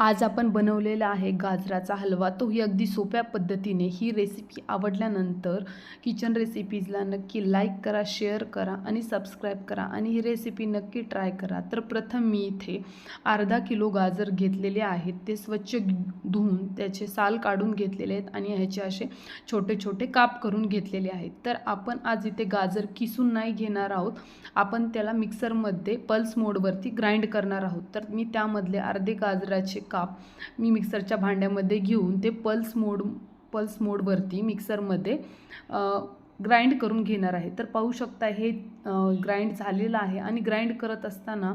आज आपण बनवलेला आहे गाजराचा हलवा. तोही अगदी सोप्या पद्धतीने. ही रेसिपी आवडल्यानंतर किचन रेसिपीजला नक्की लाईक करा शेअर करा आणि सबस्क्राईब करा. आणि ही रेसिपी नक्की ट्राय करा. तर प्रथम मी इथे अर्धा किलो गाजर घेतलेले आहेत. ते स्वच्छ धुवून त्याचे साल काढून घेतलेले आहेत आणि ह्याचे असे छोटे छोटे काप करून घेतलेले आहेत. तर आपण आज इथे गाजर किसून नाही घेणार आहोत. आपण त्याला मिक्सरमध्ये पल्स मोडवरती ग्राइंड करणार आहोत. तर मी त्यामधले अर्धे गाजराचे काप मी मिक्सरच्या भांड्यामध्ये घेऊन ते पल्स मोड पल्स मोडवरती मिक्सरमध्ये ग्राइंड करून घेणार आहे. तर पाहू शकता हे ग्राइंड झालेलं आहे आणि ग्राइंड करत असताना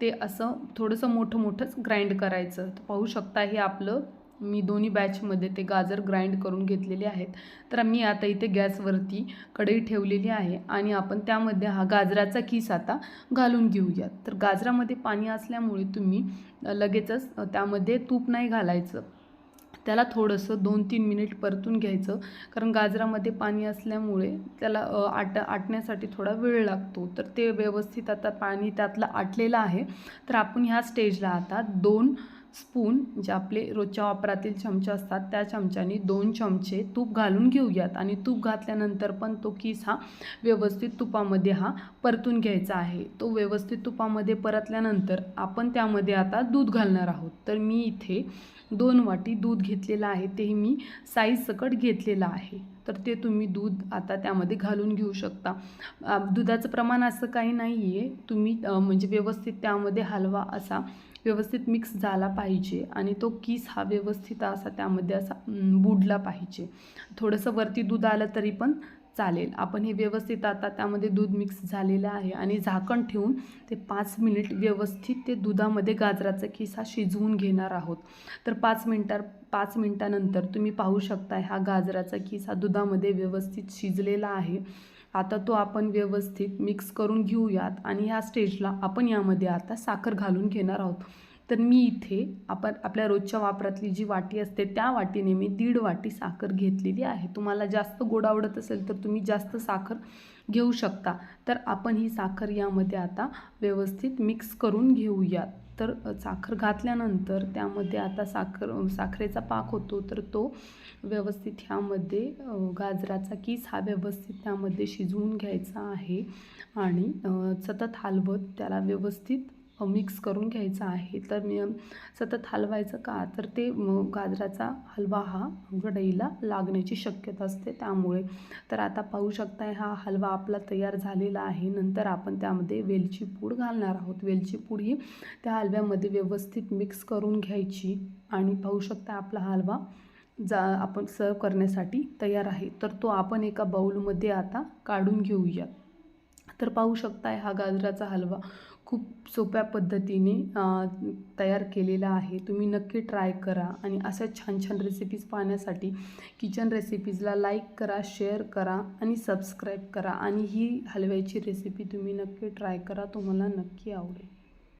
ते असं थोडंसं मोठं मोठंच ग्राइंड करायचं. तर पाहू शकता हे आपलं मी दोन्ही बॅचमध्ये ते गाजर ग्राइंड करून घेतलेले आहेत. तर मी आता इथे गॅसवरती कढई ठेवलेली आहे आणि आपण त्यामध्ये हा गाजराचा किस आता घालून घेऊयात. तर गाजरामध्ये पाणी असल्यामुळे तुम्ही लगेचच त्यामध्ये तूप नाही घालायचं. त्याला थोडंसं दोन तीन मिनिट परतून घ्यायचं. कारण गाजरामध्ये पाणी असल्यामुळे त्याला आट आटण्यासाठी थोडा वेळ लागतो. तर ते व्यवस्थित आता पाणी त्यातलं आटलेलं आहे. तर आपण ह्या स्टेजला आता दोन स्पून जे आपले रोजच्या वापरातील चमचे असतात त्या चमच्याने दोन चमचे तूप घालून घेऊयात. आणि तूप घातल्यानंतर पण तो किस हा व्यवस्थित तुपामध्ये हा परतून घ्यायचा आहे. तो व्यवस्थित तुपामध्ये परतल्यानंतर आपण त्यामध्ये आता दूध घालणार आहोत. तर मी इथे दोन वाटी दूध घेतलेलं आहे. तेही मी साईज सकट घेतलेलं आहे. तर ते तुम्ही दूध आता त्यामध्ये घालून घेऊ शकता. दुधाचं प्रमाण असं काही नाही आहे तुम्ही म्हणजे व्यवस्थित त्यामध्ये हलवा असा व्यवस्थित मिक्स झाला पाहिजे आणि तो किस हा व्यवस्थित असा त्यामध्ये असा बुडला पाहिजे. थोडंसं वरती दूध आलं तरी पण चालेल. आपण हे व्यवस्थित आता त्यामध्ये दूध मिक्स झालेलं आहे आणि झाकण ठेवून ते पाच मिनिट व्यवस्थित ते दुधामध्ये गाजराचा किसा शिजवून घेणार आहोत. तर पाच मिनटार पाच मिनटानंतर तुम्ही पाहू शकता हा गाजराचा किसा दुधामध्ये व्यवस्थित शिजलेला आहे. आता तो आपण व्यवस्थित मिक्स करून घेऊयात आणि ह्या स्टेजला आपण यामध्ये आता साखर घालून घेणार आहोत. तर मी इथे आपण आपल्या रोजच्या वापरातली जी वाटी असते त्या वाटीने मी दीड वाटी साखर घेतलेली आहे. तुम्हाला जास्त गोड आवडत असेल तर तुम्ही जास्त साखर घेऊ शकता. तर आपण ही साखर यामध्ये आता व्यवस्थित मिक्स करून घेऊयात. तर साखर घातल्यानंतर त्यामध्ये आता साखर साखरेचा पाक होतो तर तो व्यवस्थित ह्यामध्ये गाजराचा कीस हा व्यवस्थित त्यामध्ये शिजवून घ्यायचा आहे आणि सतत हलवत त्याला व्यवस्थित मिक्स करून घ्यायचा आहे. तर मी सतत हलवायचं का? तर ते गाजराचा हलवा हा गडईला लागण्याची शक्यता असते. त्यामुळे तर आता पाहू शकताय हा हलवा आपला तयार झालेला आहे. नंतर आपण त्यामध्ये वेलची पूड घालणार आहोत. वेलची पूड ही त्या हलव्यामध्ये व्यवस्थित मिक्स करून घ्यायची आणि पाहू शकता आपला हलवा जा आपण सर्व करण्यासाठी तयार आहे. तर तो आपण एका बाऊलमध्ये आता काढून घेऊया. तर पाहू शकताय हा गाजराचा हलवा खूप सोप्या पद्धतीने तयार केलेला आहे. तुम्ही नक्की ट्राय करा आणि अशा छान छान रेसिपीज पाहण्यासाठी किचन रेसिपीजला लाईक करा शेअर करा आणि सबस्क्राईब करा. आणि ही हलव्याची रेसिपी तुम्ही नक्की ट्राय करा तुम्हाला नक्की आवडेल.